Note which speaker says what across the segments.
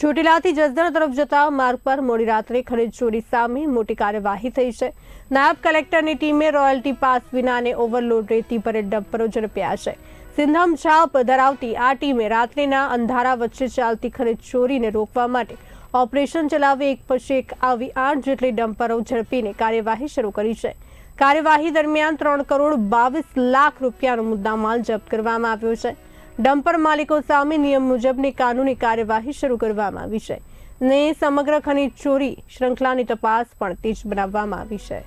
Speaker 1: ચોટીલાથી જસદણ તરફ જતા માર્ગ પર મોડી રાત્રે ખનીજ ચોરી સામે મોટી કાર્યવાહી થઈ છે. નાયબ કલેક્ટરની ટીમે રોયલ્ટી પાસ વિનાને ઓવરલોડ રેતી ભરેલ ડમ્પરો ઝડપ્યા છે. સિંધમ છાપ ધરાવતી આ ટીમે રાત્રિના અંધારા વચ્ચે ચાલતી ખનીજ ચોરીને રોકવા માટે ઓપરેશન ચલાવી એક પછી એક આવી આઠ જેટલી ડમ્પરો ઝડપીને કાર્યવાહી શરૂ કરી છે. કાર્યવાહી દરમિયાન ત્રણ કરોડ બાવીસ લાખ રૂપિયાનો મુદ્દામાલ જપ્ત કરવામાં આવ્યો છે. ડમ્પર માલિકો સામે નિયમ મુજબની કાનૂની કાર્યવાહી શરૂ કરવામાં આવી છે ને સમગ્ર ખનીજ ચોરી, શૃંખલાની તપાસ પણ તેજ બનાવવામાં આવી છે.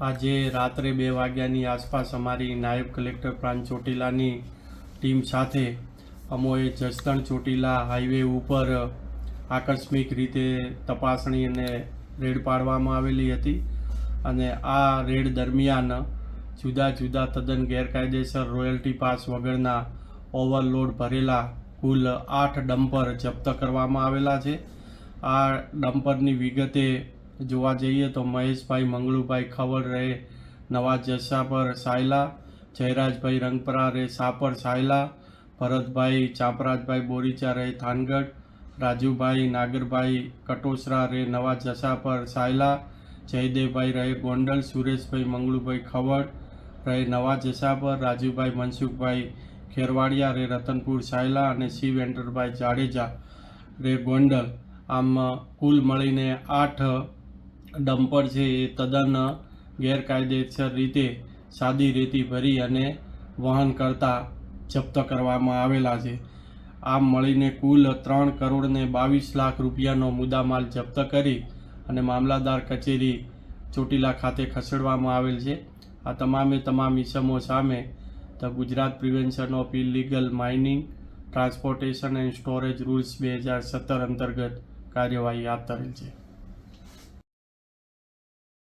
Speaker 2: આજે રાત્રે બે વાગ્યાની આસપાસ અમારી નાયબ કલેક્ટર પ્રાંત ચોટીલાની ટીમ સાથે અમોએ જસદણ ચોટીલા હાઈવે ઉપર આકસ્મિક રીતે તપાસણી અને રેડ પાડવામાં આવેલી હતી અને આ રેડ દરમિયાન જુદા જુદા તદ્દન ગેરકાયદેસર રોયલ્ટી પાસ વગરના ઓવરલોડ ભરેલા કુલ આઠ ડમ્પર જપ્ત કરવામાં આવેલા છે. આ ડમ્પરની વિગતે જોવા જઈએ તો મહેશભાઈ, મંગળુભાઈ ખવડ રહે નવા જસાપર સાયલા, જયરાજભાઈ રંગપરા રહે, સાપર સાયલા, ભરતભાઈ ચાપરાજભાઈ બોરીચા રહે, થાનગઢ, રાજુભાઈ નાગરભાઈ કટોસરા રે નવા જસાપર સાયલા, જયદેવભાઈ રહે, ગોંડલ, સુરેશભાઈ, મંગળુભાઈ ખવડ રહે નવા જસાપર, રાજીવભાઈ મનસુખભાઈ ખેરવાડિયા, રે રતનપુર સાયલા અને શિવ એન્ટરભાઈ જાડેજા, રે ગોંડલ. આમ કુલ મળીને આઠ ડમ્પર છે એ તદ્દન ગેરકાયદેસર રીતે સાદી રેતી ભરી અને વહન કરતા જપ્ત કરવામાં આવેલા છે. આમ મળીને કુલ ત્રણ કરોડને બાવીસ લાખ રૂપિયાનો મુદ્દામાલ જપ્ત કરી અને મામલાદાર કચેરી ચોટીલા ખાતે ખસેડવામાં આવેલ છે. આ તમામે તમામ ઇસમો સામે the Gujarat prevention of illegal mining, transportation and storage rules બે હજાર સત્તર અંતર્ગત કાર્યવાહી હાથ ધરેલ છે.